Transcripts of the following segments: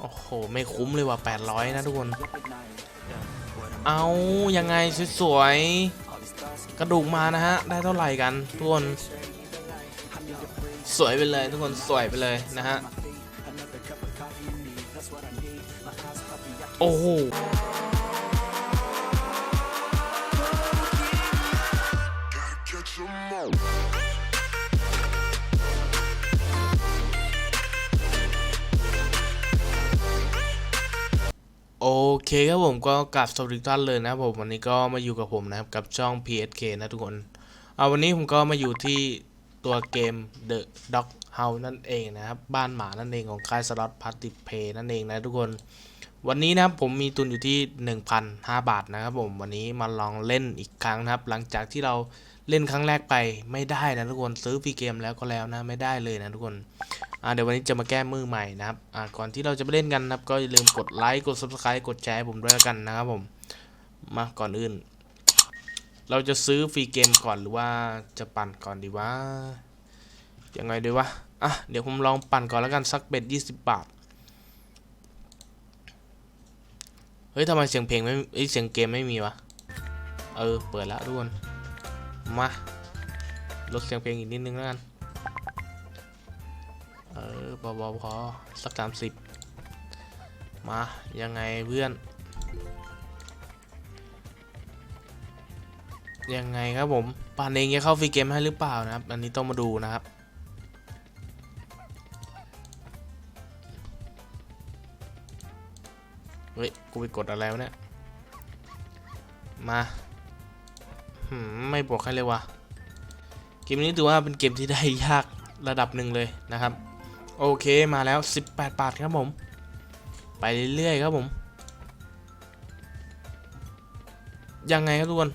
โอ้โห ไม่คุ้มเลยว่ะ800 นะทุกคน เอายังไงสวยๆ กระดูกมานะฮะ ได้เท่าไหร่กัน ทุกคน สวยไปเลยทุกคนสวยไปเลยนะฮะ โอ้โห เคครับผมก็กลับสวัสดีทุกท่านเลยนะผมวันนี้ก็มาอยู่กับผมนะครับกับช่อง PSK นะทุกคนเอาวันนี้ผมก็มาอยู่ที่ตัวเกม The Dog House นั่นเองนะครับบ้านหมานั่นเองของค่ายสล็อตพาร์ติเพย์นั่นเองนะทุกคนวันนี้นะครับผมมีทุนอยู่ที่ 1,005 บาทนะครับผมวันนี้มาลองเล่นอีกครั้งนะครับ หลังจากที่เราเล่นครั้งแรกไปไม่ได้นะทุกคนซื้อฟรีเกมแล้วก็แล้วนะไม่ได้เลยนะทุกคน เดี๋ยววันนี้จะมาแก้มือใหม่นะครับอ่าก่อนที่เราจะไปเล่นกันนะครับ ก็อย่าลืมกดไลค์กด subscribe กดแชร์ผมด้วยล้วกันนะครับผมมาก่อนอื่น เราจะซื้อฟรีเกมก่อนหรือว่าจะปั่นก่อนดีวะยังไงดีวะอะเดี๋ยวผมลองปั่นก่อนแล้วกันสักเบ็ดยี่สิบบาทเฮ้ยทำไมเสียงเพลงไม่เสียงเกมไม่มีวะเออเปิดแล้วทุกคนมาลดเสียงเพลงอีกนิดนึงแล้วกัน เออเบาๆพอสักสามสิบมา ยังไงเพื่อน ยังไงครับผมปานเองจะเข้าฟรีเกมให้หรือเปล่านะครับ อันนี้ต้องมาดูนะครับเฮ้ย กูไปกดอะไรวะเนี่ย มาหืมไม่บอกใครเลยวะเกมนี้ถือว่าเป็นเกมที่ได้ยากระดับหนึ่งเลยนะครับ โอเคมาแล้ว 18 บาทครับผม ไปเรื่อยๆครับผม ยังไงครับทุกคน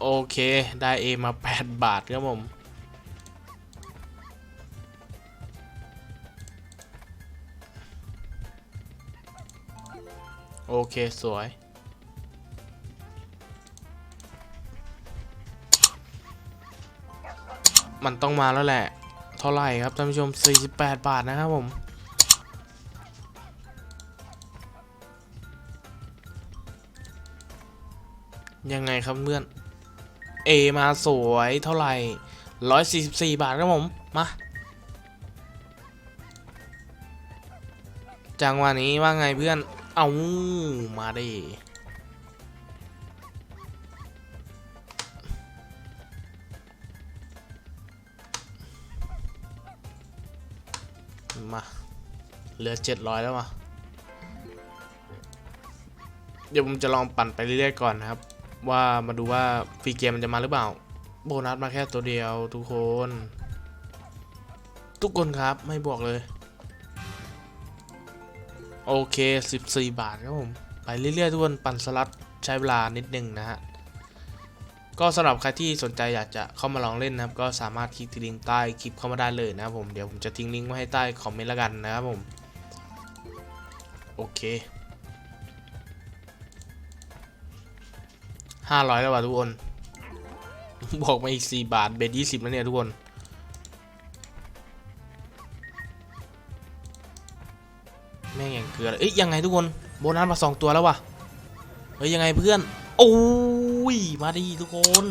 โอเค ได้เอมา 8 บาทครับผม โอเค สวย มันต้องมาแล้วแหละ เท่าไหร่ครับท่านผู้ชม 48 บาทนะครับผม ยังไงครับเพื่อน เอมาสวยเท่าไหร่ 144 บาทครับผม มาจังหวะนี้ว่าไงเพื่อน เอามาดิ เหลือ 700 แล้ววะเดี๋ยวผมจะลองปั่นไปเรื่อยๆก่อนนะครับ ว่ามาดูว่าฟรีเกมมันจะมาหรือเปล่า โบนัสมาแค่ตัวเดียวทุกคน ทุกคนครับไม่บอกเลย โอเค 14 บาทครับผม ไปเรื่อยๆทุกคนปั่นสลัดใช้เวลานิดนึงนะฮะก็สำหรับใครที่สนใจอยากจะเข้ามาลองเล่นนะครับ ก็สามารถคลิกที่ลิงก์ใต้คลิปเข้ามาได้เลยนะครับผมเดี๋ยวผมจะทิ้งลิงก์ไว้ให้ใต้คอมเมนต์ล้วกันนะครับผม โอเคห้าร้อยแล้วว่ะทุกคน บอกมาอีกสี่บาท เบ็ดยี่สิบแล้วเนี่ยทุกคน แม่งอย่างเกลือเลยเอ้ยยังไงทุกคน โบนัสมาสองตัวแล้วว่ะ เฮ้ยยังไงเพื่อน โอ้ย มาดีทุกคน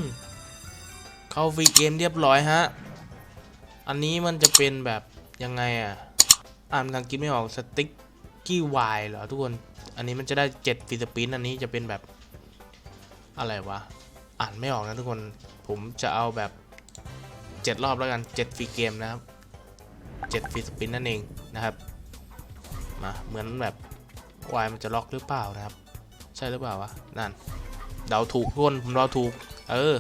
เข้าฟรีเกมเรียบร้อยฮะ อันนี้มันจะเป็นแบบยังไงอะ อ่านภางกฤษไม่ออกสติ๊กี้วายเหรอทุกคน อันนี้มันจะได้เจ็ดฟิสปินอันนี้จะเป็นแบบอะไรวะ อ่านไม่ออกนะทุกคน ผมจะเอาแบบเจ็ดรอบแล้วกันเจ็ดฟรีเกมนะครับเจ็ดฟรีสปินนั่นเองนะครับ มาเหมือนแบบวายมันจะล็อกหรือเปล่านะครับ ใช่หรือเปล่าวะ นั่น เดาถูกทุกคน ผมเดาถูก เออ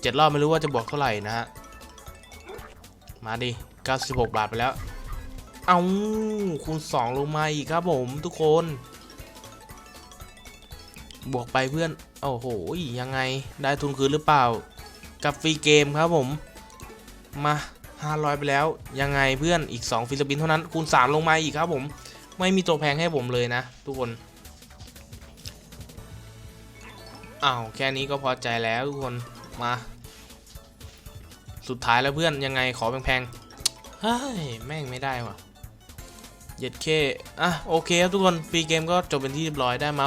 เจ็ดรอบไม่รู้ว่าจะบวกเท่าไหร่นะฮะ มาดิ 96 บาทไปแล้ว เอาคูณ2ลงมาอีกครับผมทุกคน บวกไปเพื่อน โอ้โห ยังไง ได้ทุนคืนหรือเปล่า กับฟรีเกมครับผม มา 500 ไปแล้ว ยังไงเพื่อนอีก 2 ฟิลิปปินส์เท่านั้น คูณ 3 ลงมาอีกครับผม ไม่มีตัวแพงให้ผมเลยนะ ทุกคนอ้าวแค่นี้ก็พอใจแล้วทุกคน มา สุดท้ายแล้วเพื่อนยังไงขอแพงๆเฮ้ย แม่งไม่ได้ว่ะ เย็ดเคอะโอเคครับทุกคนฟรีเกมก็จบเป็นที่เรียบร้อยได้มา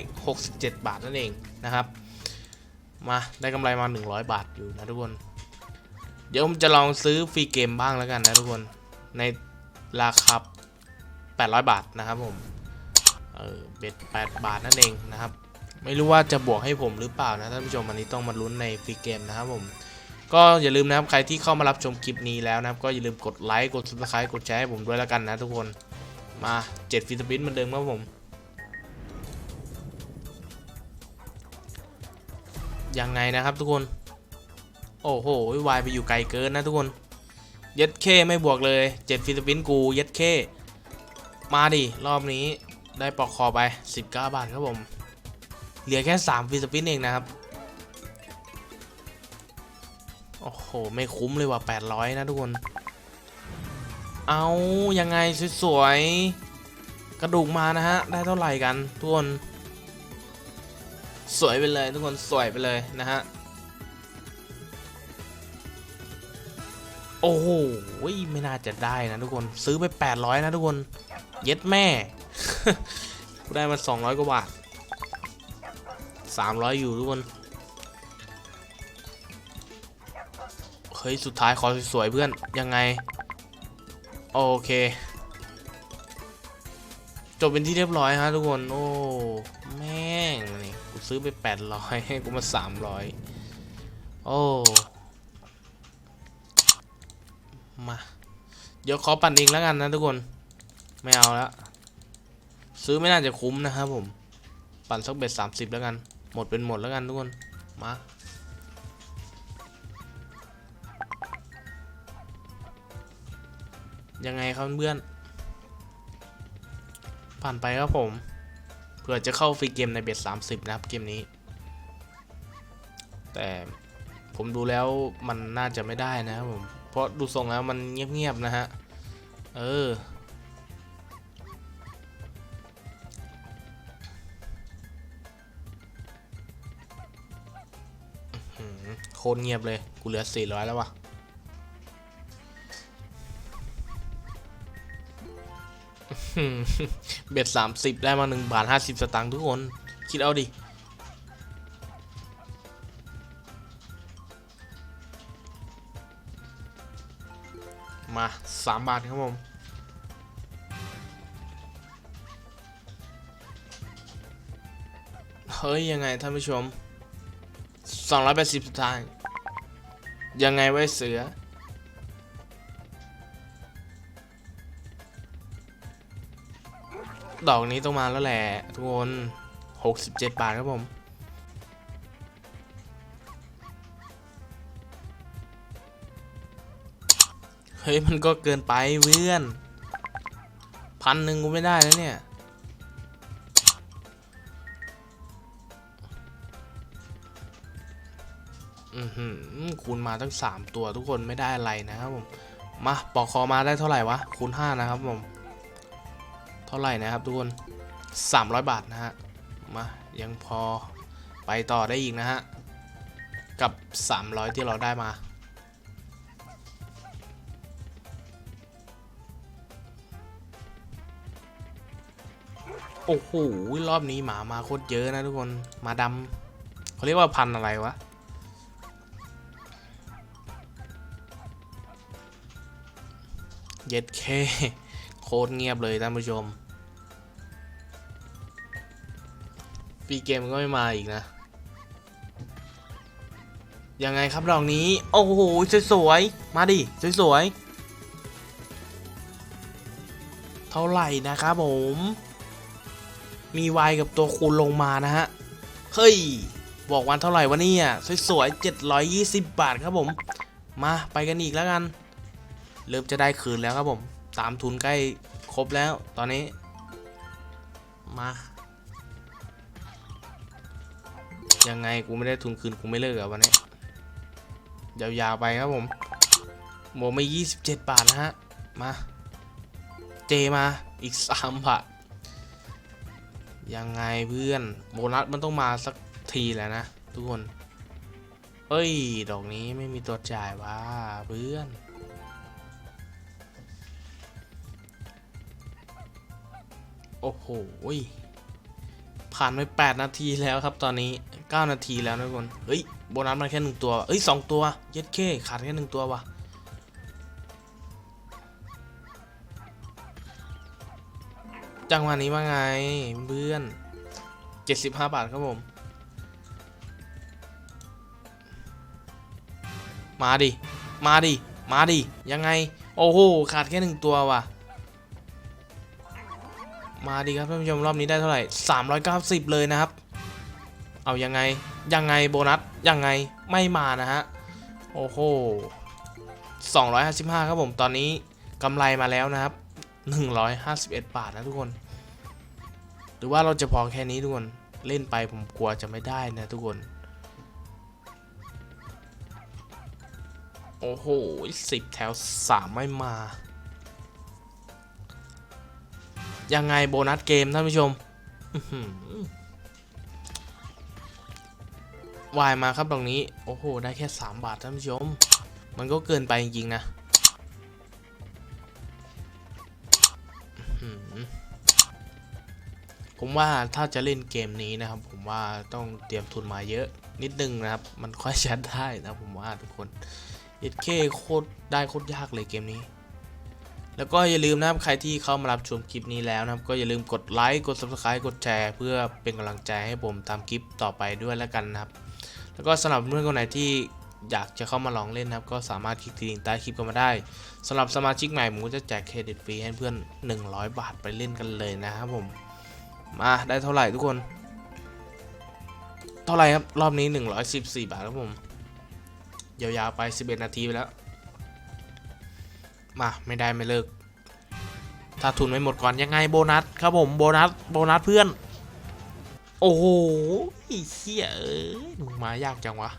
667 บาทนั่นเองนะครับ มาได้กำไรมา 100 บาทอยู่นะทุกคน เดี๋ยวผมจะลองซื้อฟรีเกมบ้างแล้วกันนะทุกคนในราคา800 บาทนะครับผมเออเบ็ด8บาทนั่นเองนะครับ ไม่รู้ว่าจะบวกให้ผมหรือเปล่านะท่านผู้ชมอันนี้ต้องมาลุ้นในฟรีเกมนะครับผม ก็อย่าลืมนะครับใครที่เข้ามารับชมคลิปนี้แล้วนะครับ ก็อย่าลืมกดไลค์กด subscribe กดแชร์ให้ผมด้วยแล้วกันนะทุกคนมา7ฟิสปินเหมือนเดิมครับผม ยังไงนะครับทุกคน โอ้โหวายไปอยู่ไกลเกินนะทุกคนเย็ดเคไม่บวกเลย7ฟิสปินกูเย็ดเคมาดิรอบนี้ได้ปอกคอไป 19 บาทครับผม เหลือแค่ 3ฟิสปินเองนะครับ โอ้โห ไม่คุ้มเลยว่ะ800 นะทุกคน เอายังไงสวยๆ กระดูกมานะฮะ ได้เท่าไหร่กัน ทุกคน สวยไปเลยทุกคนสวยไปเลยนะฮะ โอ้โห ไม่น่าจะได้นะทุกคน ซื้อไป 800 นะทุกคน เย็ดแม่ กูได้มา 200 กว่าบาท300 อยู่ทุกคน เฮ้ย สุดท้ายขอสวยๆเพื่อน ยังไง โอเค จบเป็นที่เรียบร้อยฮะทุกคน โอ้ แม่งนี่กูซื้อไป 800 ให้กูมา 300 โอ้ มา เดี๋ยวขอปั่นเองแล้วกันนะทุกคน ไม่เอาแล้ว ซื้อไม่น่าจะคุ้มนะครับผม ปั่นสักเบ็ดสามสิบแล้วกัน หมดเป็นหมดแล้วกันทุกคน มา ยังไงครับเพื่อน ผ่านไปครับผม เผื่อจะเข้าฟรีเกมในเบ็ด30นะครับเกมนี้ แต่ผมดูแล้วมันน่าจะไม่ได้นะครับผม เพราะดูทรงแล้วมันเงียบๆนะฮะ เอออื้อหือโคตรเงียบเลย กูเหลือ 400 แล้ววะ อื้อหือเบ็ด30ได้มา1บาท50สตางค์ทุกคน คิดเอาดิ มา3บาทครับผมเฮ้ย ยังไงท่านผู้ชม 280สุดท้าย ยังไงไว้เสือ ดอกนี้ต้องมาแล้วแหละทุกคน 67 บาทครับผม เฮ้ย มันก็เกินไปเพื่อนพันหนึ่งกูไม่ได้แล้วเนี่ย อือหือคูณมาตั้ง 3 ตัวทุกคนไม่ได้อะไรนะครับผม มาปอกคอมาได้เท่าไหร่วะ คูณ 5 นะครับผม เท่าไหร่นะครับทุกคน 300 บาทนะฮะ มายังพอไปต่อได้อีกนะฮะ กับ 300 ที่เราได้มา โอ้โห รอบนี้หมามาโคตรเยอะนะทุกคน มาดำเขาเรียกว่าพันอะไรวะเย็ดเค โคตรเงียบเลยท่านผู้ชม ปีเกมก็ไม่มาอีกนะ ยังไงครับดอกนี้ โอ้โห สวยๆ มาดิ สวยๆ เท่าไหร่นะครับผม มีวายกับตัวคูณลงมานะฮะ เฮ้ย บอกวันเท่าไหร่วะเนี่ย สวยๆ 720 บาทครับผม มาไปกันอีกแล้วกัน เริ่มจะได้คืนแล้วครับผม ตามทุนใกล้ครบแล้วตอนนี้ มา ยังไงกูไม่ได้ทุนคืนกูไม่เลิกอะวันนี้ ยาวๆไปครับผมหมไม่ 27 บาทนะฮะ มา เจมาอีก 3 บาท ยังไงเพื่อน โบนัสมันต้องมาสักทีแหละนะ ทุกคน เอ้ย ดอกนี้ไม่มีตัวจ่ายว่ะเพื่อน โอ้โหผ่านไป 8 นาทีแล้วครับตอนนี้ 9 นาทีแล้วนะทุกคนเฮ้ยโบนัสมาแค่หนึ่งตัวเอ้ยสองตัวเย็ดเคขาดแค่หนึ่งตัวว่ะจังหวะนี้ว่าไงเพื่อน75 บาทครับผม มาดิ มาดิ มาดิ ยังไง โอ้โห ขาดแค่หนึ่งตัวว่ะ มาดีครับท่านผู้ชมรอบนี้ได้เท่าไหร่ 390 เลยนะครับ เอายังไงยังไงโบนัสยังไงไม่มานะฮะโอ้โห255 ครับผมตอนนี้กำไรมาแล้วนะครับ 151 บาทนะทุกคน หรือว่าเราจะพอแค่นี้ทุกคนเล่นไปผมกลัวจะไม่ได้นะทุกคนโอ้โหสิบแถวสามไม่มา ยังไงโบนัสเกมท่านผู้ชมวายมาครับตรงนี้ โอ้โห ได้แค่ 3 บาทท่านผู้ชม มันก็เกินไปจริงๆนะผมว่าถ้าจะเล่นเกมนี้นะครับ ผมว่าต้องเตรียมทุนมาเยอะนิดนึงนะครับ มันค่อยชัดได้นะผมว่าทุกคนเอ็ดเคโคตรได้โคตรยากเลยเกมนี้ แล้วก็อย่าลืมนะครับใครที่เข้ามารับชมคลิปนี้แล้วนะครับ ก็อย่าลืมกดไลค์ กด subscribe กดแชร์ เพื่อเป็นกำลังใจให้ผมทำคลิปต่อไปด้วยแล้วกันนะครับ แล้วก็สำหรับเพื่อนคนไหนที่อยากจะเข้ามาลองเล่นนะครับ ก็สามารถคลิกที่ลิงก์ใต้คลิปกันมาได้สำหรับสมาชิกใหม่ผมก็จะแจกเครดิตฟรีให้เพื่อน 100 บาทไปเล่นกันเลยนะครับผม มาได้เท่าไหร่ทุกคน เท่าไหร่ครับรอบนี้ 114 บาทครับผมยาวๆไป 11 นาทีไปแล้ว มาไม่ได้ไม่เลิก ถ้าทุนไม่หมดก่อนยังไงโบนัสครับผมโบนัสโบนัสเพื่อน โอ้โหไอ้เหี้ยเอ้ยมึงมายากจังวะ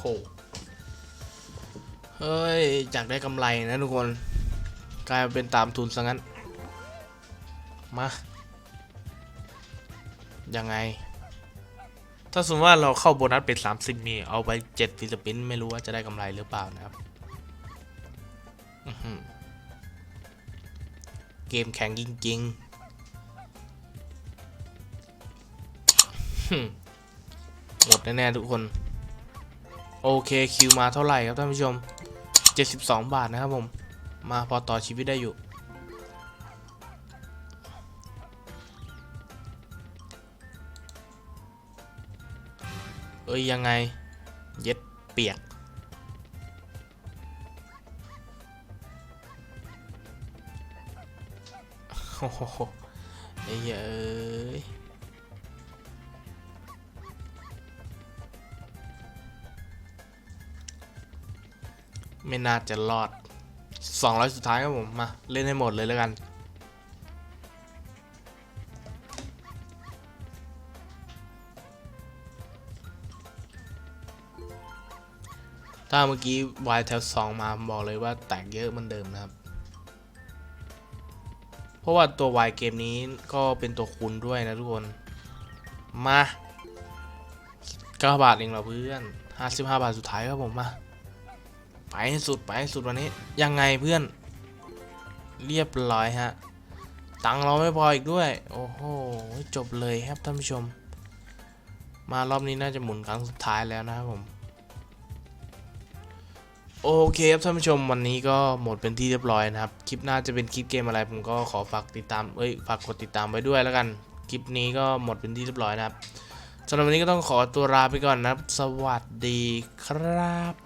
โหเฮ้ยอยากได้กำไรนะทุกคน กลายเป็นตามทุนซะงั้น มา ยังไง ถ้าสมมติว่าเราเข้าโบนัสเป็น30มีเอาไป7ฟิลิปปินไม่รู้ว่าจะได้กำไรหรือเปล่านะครับเกมแข็งจริงๆหมดแน่ๆทุกคน โอเคคิวมาเท่าไหร่ครับท่านผู้ชม 72 บาทนะครับผม มาพอต่อชีวิตได้อยู่ อ้ยยังไง เย็ดเปียก โอ้โหไอ้เหี้ยเอ้ยไม่น่าจะรอด 200 สุดท้ายครับผม มา เล่นให้หมดเลยแล้วกัน ถ้าเมื่อกี้วายแถวสองมาผมบอกเลยว่าแตกเยอะเหมือนเดิมนะครับ เพราะว่าตัววายเกมนี้ก็เป็นตัวคูณด้วยนะทุกคน มา9บาทเองเหรอเพื่อน55บาทสุดท้ายครับผมมาไปให้สุดไปให้สุดวันนี้ ยังไงเพื่อน เรียบร้อยฮะ ตังเราไม่พออีกด้วย โอ้โห จบเลยครับท่านผู้ชม มารอบนี้น่าจะหมุนครั้งสุดท้ายแล้วนะครับผม โอเคครับท่านผู้ชมวันนี้ก็หมดเป็นที่เรียบร้อยนะครับ คลิปหน้าจะเป็นคลิปเกมอะไรผมก็ขอฝากติดตามเอ้ยฝากกดติดตามไว้ด้วยแล้วกัน คลิปนี้ก็หมดเป็นที่เรียบร้อยนะครับสำหรับวันนี้ก็ต้องขอตัวลาไปก่อนนะครับ สวัสดีครับ